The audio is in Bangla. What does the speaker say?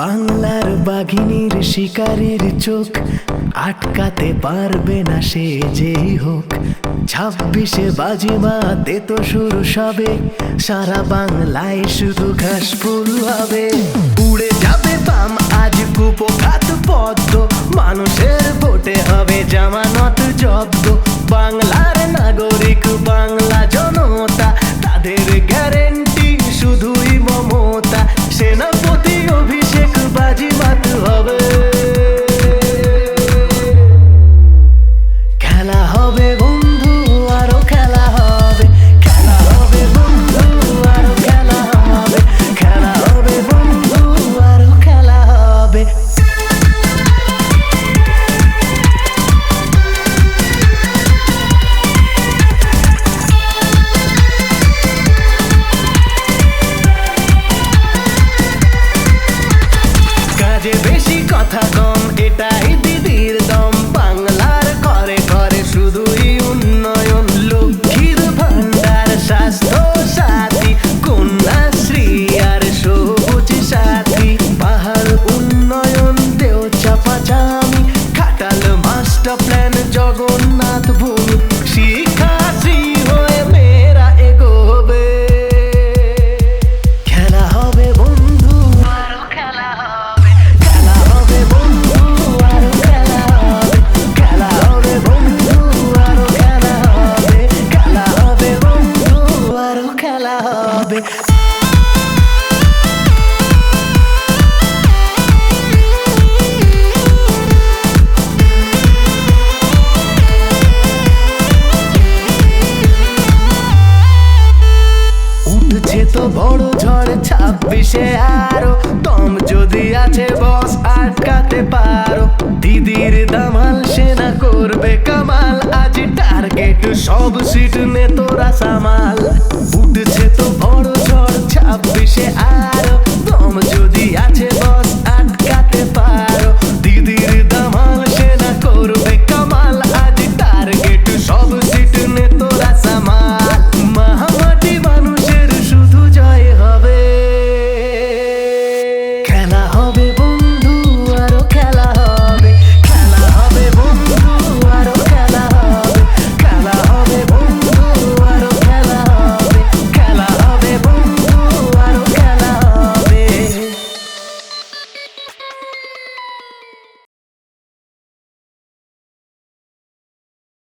বাংলার বাঘিনীর শিকারীর চোখ, আটকাতে পারবে না সে যেই হোক। ছাব্বিশে বাজিমাতে তো শুরু সবে, সারা বাংলায় শুধু ঘাস ফুল হবে। উড়ে যাবে পাম আজ কুপখাত পদ্ম, মানুষের ভোটে হবে জামানত জব্দ। বাংলার নাগরিক, বাংলা জনতা, তাদের গ্যারেন্টি বড় ঝড় ছাব্বিশে আরও। দম যদি আছে বস আটকাতে পারো। দিদির দামাল সেনা করবে কামাল। আজ টার্গেট সব সিট নে তোরা সামাল। উঠছে